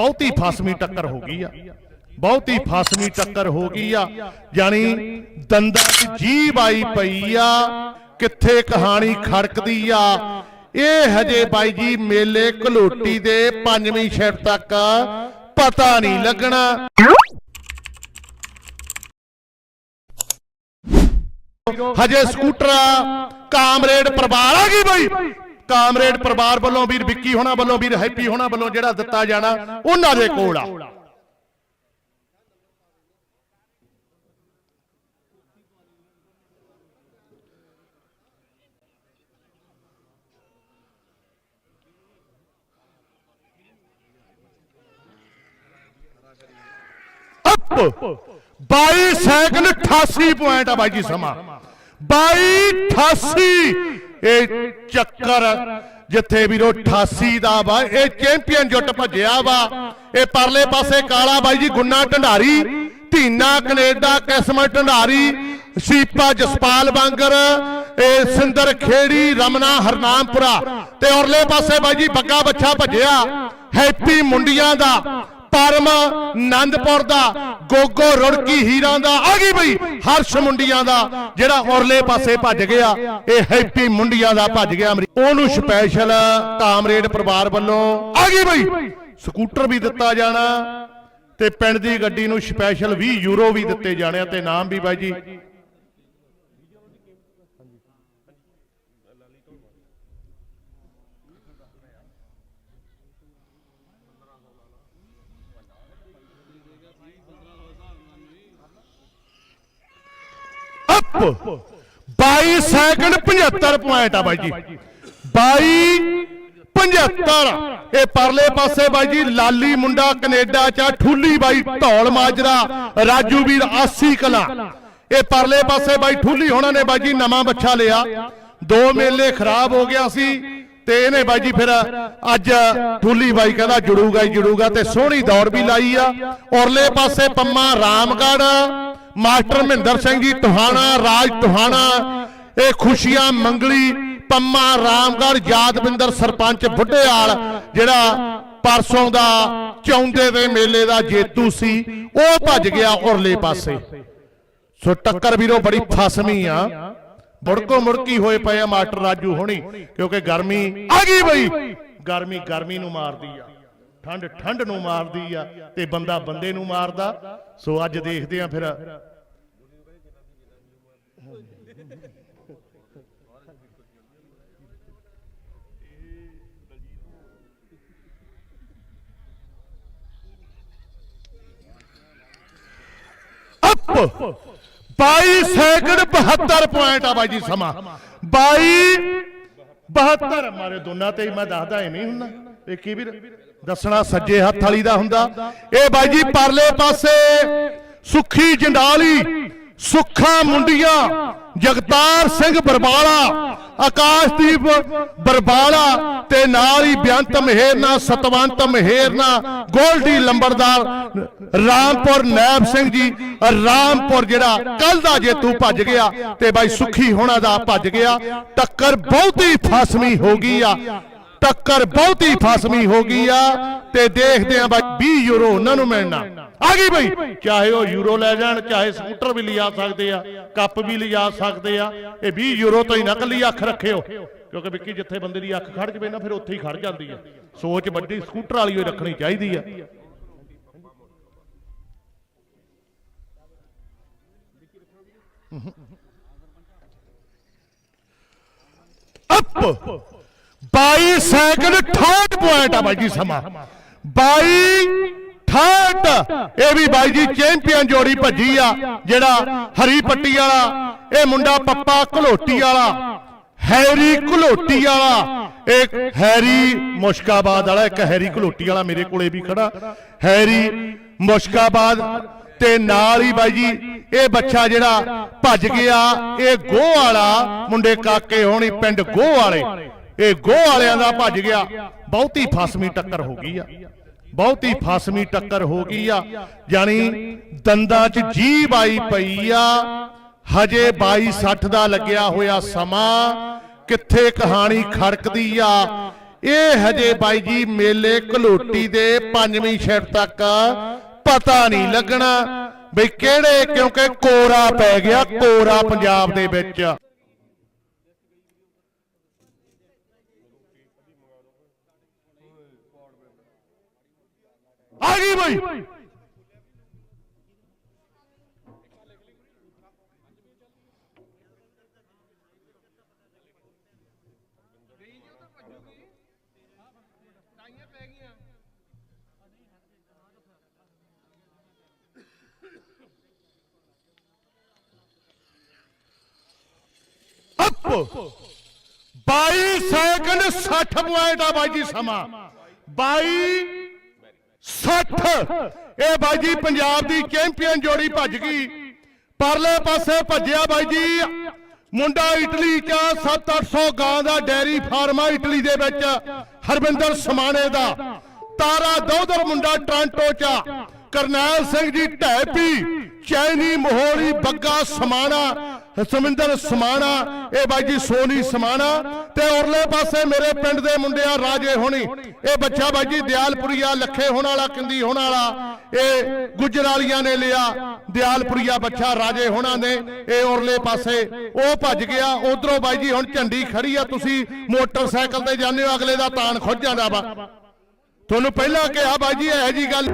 ਬਹੁਤੀ ਫਾਸਮੀ ਟੱਕਰ ਹੋ ਗਈ ਆ। ਬਹੁਤੀ ਫਾਸਮੀ ਟੱਕਰ ਹੋ ਗਈ ਆ। ਜਾਨੀ ਦੰਦਾਂ 'ਚ ਜੀਭ ਆਈ ਪਈ ਆ। ਕਿੱਥੇ ਕਹਾਣੀ ਖੜਕਦੀ ਆ। ਇਹ ਹਜੇ ਬਾਈ ਜੀ ਮੇਲੇ ਘਲੋਟੀ ਦੇ ਪੰਜਵੀਂ ਸ਼ਿਫਟ ਤੱਕ ਪਤਾ ਨਹੀਂ ਲੱਗਣਾ। ਹਜੇ ਸਕੂਟਰ ਕਾਮਰੇਡ ਪਰਿਵਾਰ ਆ ਗਈ ਬਈ। ਕਾਮਰੇਡ ਪਰਿਵਾਰ ਵੱਲੋਂ ਵੀਰ ਵਿੱਕੀ ਹੋਣਾ ਵੱਲੋਂ, ਵੀਰ ਹੈਪੀ ਹੋਣਾ ਵੱਲੋਂ ਜਿਹੜਾ ਦਿੱਤਾ ਜਾਣਾ, ਉਹਨਾਂ ਦੇ ਕੋਲ ਆ। ਅਪ! 22 ਸੈਕਿੰਡ 88 ਪੁਆਇੰਟ ਆ ਬਾਈ ਜੀ ਸਮਾਂ। 22 88 ਇਹ ਚੱਕਰ ਜਿੱਥੇ ਵੀਰੋ 88 ਦਾ ਵਾ, ਇਹ ਚੈਂਪੀਅਨ ਜੁੱਟ ਭੱਜਿਆ ਵਾ। ਇਹ ਪਰਲੇ ਪਾਸੇ ਕਾਲਾ ਬਾਈ ਜੀ, ਗੁੰਨਾ ਢੰਡਾਰੀ, ਧੀਨਾ ਕੈਨੇਡਾ ਕਿਸਮਤ ਢੰਡਾਰੀ, ਸੀਪਾ ਜਸਪਾਲ ਬਾਂਗਰ, ਇਹ ਸਿੰਦਰ ਖੇੜੀ, ਰਮਨਾ ਹਰਨਾਮਪੁਰਾ ਤੇ ਔਰਲੇ ਪਾਸੇ ਬਾਈ ਜੀ, ਬੱਗਾ ਬੱਛਾ ਭੱਜਿਆ, ਹੈਪੀ ਮੁੰਡੀਆਂ ਦਾ। ਪਰਮ ਆਨੰਦਪੁਰ ਦਾ, ਗੋਗੋ ਰੁੜਕੀ ਹੀਰਾਂ ਦਾ, ਆ ਗਈ ਬਈ, ਹਰਸ਼ ਮੁੰਡੀਆਂ ਦਾ, ਜਿਹੜਾ ਔਰਲੇ ਪਾਸੇ ਭੱਜ ਗਿਆ, ਇਹ ਹੈਪੀ ਮੁੰਡੀਆਂ ਦਾ ਭੱਜ ਗਿਆ ਉਹਨੂੰ ਸਪੈਸ਼ਲ ਕਾਮਰੇਡ ਪਰਿਵਾਰ ਵੱਲੋਂ, ਆ ਗਈ ਬਈ, ਸਕੂਟਰ ਵੀ ਦਿੱਤਾ ਜਾਣਾ ਤੇ ਪਿੰਡ ਦੀ ਗੱਡੀ ਨੂੰ ਸਪੈਸ਼ਲ 20 ਯੂਰੋ ਵੀ ਦਿੱਤੇ ਜਾਣੇ ਆ ਤੇ ਨਾਮ ਵੀ ਬਾਈ ਜੀ ਅਪ 22 ਸੈਕਿੰਡ 75 ਪੁਆਇੰਟ ਆ ਬਾਈ ਜੀ। 22 75 ਇਹ ਪਰਲੇ ਪਾਸੇ ਬਾਈ ਜੀ ਲਾਲੀ ਮੁੰਡਾ ਕੈਨੇਡਾ ਚ ਆ, ਠੁੱਲੀ ਬਾਈ ਢੌਲ ਮਾਜਰਾ ਰਾਜੂ ਵੀਰ ਆਸੀ ਕਲਾ। ਇਹ ਪਰਲੇ ਪਾਸੇ ਬਾਈ ਠੁੱਲੀ ਹੋਣਾ ਨੇ ਬਾਈ ਜੀ ਨਵਾਂ ਬੱਚਾ ਲਿਆ। ਦੋ ਮੇਲੇ ਖਰਾਬ ਹੋ ਗਿਆ ਸੀ। ਤੇ ਇਹਨੇ ਬਾਈ ਜੀ ਫਿਰ ਅੱਜ ਠੁੱਲੀ ਬਾਈ ਕਹਿੰਦਾ ਜੁੜੂਗਾ ਹੀ ਜੁੜੂਗਾ ਤੇ ਸੋਹਣੀ ਦੌੜ ਵੀ ਲਾਈ ਆ। ਔਰਲੇ ਪਾਸੇ ਪੰਮਾ ਰਾਮਗੜ ਮਾਸਟਰ ਮਹਿੰਦਰ ਸਿੰਘ ਜੀ ਟੋਹਾਣਾ ਰਾਜ ਟੋਹਾਣਾ ਇਹ ਖੁਸ਼ੀਆਂ ਮੰਗਲੀ ਪੰਮਾ ਰਾਮਗੜ ਯਾਦਵਿੰਦਰ ਸਰਪੰਚ ਬੁੱਢੇਆਲ ਜਿਹੜਾ ਪਰਸੋਂ ਦਾ ਚੌਂਦੇ ਦੇ ਮੇਲੇ ਦਾ ਜੇਤੂ ਸੀ, ਉਹ ਭੱਜ ਗਿਆ ਔਰਲੇ ਪਾਸੇ। ਸੋ ਟੱਕਰ ਵੀਰੋ ਬੜੀ ਫਸਵੀਂ ਆ। ਮੁੜਕੋ ਮੁੜਕੀ ਹੋਏ ਪਏ ਆ ਮਾਸਟਰ ਰਾਜੂ ਹੋਣੀ, ਕਿਉਂਕਿ ਗਰਮੀ ਆ ਗਈ ਬਈ। ਗਰਮੀ ਗਰਮੀ ਨੂੰ ਮਾਰਦੀ ਆ, ਠੰਡ ਠੰਡ ਨੂੰ ਮਾਰਦੀ ਆ ਤੇ ਬੰਦਾ ਬੰਦੇ ਨੂੰ ਮਾਰਦਾ। ਸੋ ਅੱਜ ਦੇਖਦੇ ਆ ਫਿਰ। ਅਪ। 22 ਸੈਕਿੰਡ 72 ਪੁਆਇੰਟ ਆ ਬਾਈ ਜੀ ਸਮਾਂ। 22 72 ਮਾਰੇ ਦੋਨਾਂ ਤੇ ਹੀ ਮੈਂ ਦੱਸਦਾ ਐਵੇਂ ਹੀ ਹੁੰਦਾ। ਇਹ ਕੀ ਵੀਰ? ਦੱਸਣਾ ਸੱਜੇ ਹੱਥ ਵਾਲੀ ਦਾ ਹੁੰਦਾ। ਇਹ ਬਾਈ ਜੀ ਪਰਲੇ ਪਾਸੇ ਸੁੱਖੀ ਜੰਡਾਲੀ, ਸੁੱਖਾ ਮੁੰਡੀਆਂ, ਜਗਤਾਰ ਸਿੰਘ ਬਰਬਾਲਾ ਆਕਾਸ਼ਦੀਪ ਬਰਬਾਲਾ ਤੇ ਨਾਲ ਹੀ ਬੇਅੰਤ ਮਹਿਰਨਾ ਸਤਵੰਤ ਮਹਿਰਨਾ ਗੋਲਡੀ ਲੰਬੜਦਾਰ, ਰਾਮਪੁਰ ਨੈਬ ਸਿੰਘ ਜੀ, ਰਾਮਪੁਰ ਜਿਹੜਾ ਕੱਲ ਦਾ ਜੇਤੂ ਭੱਜ ਗਿਆ ਤੇ ਬਾਈ ਸੁਖੀ ਹੋਣਾ ਦਾ ਭੱਜ ਗਿਆ, ਟੱਕਰ ਬਹੁਤੀ ਫਾਸਮੀ ਹੋ ਗਈ ਆ, ਟੱਕਰ ਬਹੁਤੀ ਫਾਸਮੀ ਹੋ ਗਈ ਆ ਤੇ ਦੇਖਦੇ ਆ ਬਾਈ 20 ਯੂਰੋ ਉਹਨਾਂ ਨੂੰ ਮਿਲਣਾ। ਆ ਗਈ ਬਈ। ਚਾਹੇ ਉਹ ਯੂਰੋ ਲੈ ਜਾਣ ਚਾਹੇ ਸਕੂਟਰ ਵੀ ਲਿਜਾ ਸਕਦੇ ਆ ਕੱਪ ਵੀ ਲਿਜਾ ਸਕਦੇ ਆ ਇਹ 20 ਯੂਰੋ ਤੋਂ ਹੀ ਨਕਲੀ ਅੱਖ ਰੱਖਿਓ। ਕਿਉਂਕਿ ਵਿੱਕੀ ਜਿੱਥੇ ਬੰਦੇ ਦੀ ਅੱਖ ਖੜ ਜਵੇ ਨਾ ਫਿਰ ਉੱਥੇ ਹੀ ਖੜ ਜਾਂਦੀ ਆ। ਸੋਚ ਵੱਡੀ ਸਕੂਟਰ ਵਾਲੀ ਹੋਈ ਰੱਖਣੀ ਚਾਹੀਦੀ ਆ। ਅਪ! 22 ਸੈਕਿੰਡ 68 ਪੁਆਇੰਟ ਆ ਬਾਈ ਜੀ ਸਮਾਂ। 22 68 ਇਹ ਵੀ ਬਾਈ ਜੀ, ਚੈਂਪੀਅਨ ਜੋੜੀ ਭੱਜੀ ਆ, ਜਿਹੜਾ ਹਰੀ ਪੱਟੀ ਵਾਲਾ, ਇਹ ਮੁੰਡਾ ਪੱਪਾ ਘਲੋਟੀ ਵਾਲਾ, ਹੈਰੀ ਘਲੋਟੀ ਵਾਲਾ। ਇੱਕ ਹੈਰੀ ਮੁਸ਼ਕਾਬਾਦ ਵਾਲਾ, ਇੱਕ ਹੈਰੀ ਘਲੋਟੀ ਵਾਲਾ ਮੇਰੇ ਕੋਲੇ ਵੀ ਖੜਾ। ਹੈਰੀ ਮੁਸ਼ਕਾਬਾਦ ਤੇ ਨਾਲ ਹੀ ਬਾਈ ਜੀ, ਇਹ ਬੱਚਾ ਜਿਹੜਾ ਭੱਜ ਗਿਆ, ਇਹ ਗੋਹ ਵਾਲਾ ਮੁੰਡੇ ਕਾਕੇ ਹੋਣੀ ਪਿੰਡ ਗੋਹ ਵਾਲੇ। ਇਹ ਗੋਹ ਵਾਲਿਆਂ ਦਾ ਭੱਜ ਗਿਆ, ਬਹੁਤੀ ਫਸਵੀਂ ਟੱਕਰ ਹੋ ਗਈ ਆ। ਬਹੁਤੀ ਫਾਸਮੀ ਟੱਕਰ ਹੋ ਗਈ ਆ। ਜਾਨੀ ਦੰਦਾਂ 'ਚ ਜੀਭ ਆਈ ਪਈ ਆ। ਹਜੇ 22 60 ਦਾ ਲੱਗਿਆ ਹੋਇਆ ਸਮਾਂ। ਕਿੱਥੇ ਕਹਾਣੀ ਖੜਕਦੀ ਆ। ਇਹ ਹਜੇ ਬਾਈ ਜੀ ਮੇਲੇ ਘਲੋਟੀ ਦੇ ਪੰਜਵੀਂ ਸ਼ਿਫਟ ਤੱਕ ਪਤਾ ਨਹੀਂ ਲੱਗਣਾ ਬਈ ਕਿਹੜੇ ਕਿਉਂਕਿ ਕੋਰਾ ਪੈ ਗਿਆ ਕੋਰਾ ਪੰਜਾਬ ਦੇ ਵਿੱਚ। ਆ ਗਈ ਬਈ। ਅਪ। 22 ਸੈਕਿੰਡ 60 ਪੁਆਇੰਟ ਆ ਬਾਈ ਜੀ ਸਮਾਂ। 22 60 ਇਹ ਬਾਈ ਜੀ ਪੰਜਾਬ ਦੀ ਚੈਂਪੀਅਨ ਜੋੜੀ ਭੱਜ ਗਈ। ਪਰਲੇ ਪਾਸੇ ਭੱਜਿਆ ਬਾਈ ਜੀ। ਮੁੰਡਾ ਇਟਲੀ ਚ 7-800 ਗਾਂ ਦਾ ਡੈਰੀ ਫਾਰਮਾ ਇਟਲੀ ਦੇ ਵਿੱਚ ਹਰਵਿੰਦਰ ਸਮਾਣੇ ਦਾ। ਤਾਰਾ ਦੋਦਰ ਮੁੰਡਾ ਟ੍ਰਾਂਟੋ ਚ ਕਰਨੈਲ ਸਿੰਘ ਜੀ ਢੈਪੀ ਚੈਨੀ ਮੋਹਲੀ ਬੱਗਾ ਸਮਾਣਾ। ਸਮਿੰਦਰ ਸਮਾਣਾ, ਇਹ ਬਾਈ ਜੀ ਸੋਨੀ ਸਮਾਣਾ ਤੇ ਉਰਲੇ ਪਾਸੇ ਮੇਰੇ ਪਿੰਡ ਦੇ ਮੁੰਡਿਆ ਰਾਜੇ ਹੋਣੀ, ਇਹ ਬੱਚਾ ਬਾਈ ਜੀ ਦਿਆਲਪੁਰੀਆ ਲੱਖੇ ਹੋਣ ਵਾਲਾ, ਕਿੰਦੀ ਹੋਣ ਵਾਲਾ, ਇਹ ਗੁਜਰਾਲੀਆਂ ਨੇ ਲਿਆ, ਦਿਆਲਪੁਰੀਆ ਬੱਚਾ ਰਾਜੇ ਹੋਣਾ ਨੇ, ਇਹ ਉਰਲੇ ਪਾਸੇ, ਉਹ ਭੱਜ ਗਿਆ, ਉਧਰੋਂ ਬਾਈ ਜੀ ਹੁਣ ਝੰਡੀ ਖੜੀ ਆ, ਤੁਸੀਂ ਮੋਟਰਸਾਈਕਲ ਤੇ ਜਾਂਦੇ ਹੋ, ਅਗਲੇ ਦਾ ਤਾਣ ਖੁੱਜ ਜਾਂਦਾ ਵਾ। ਤੁਹਾਨੂੰ ਪਹਿਲਾਂ ਕਿਹਾ ਬਾਈ ਜੀ, ਇਹੋ ਜੀ ਗੱਲ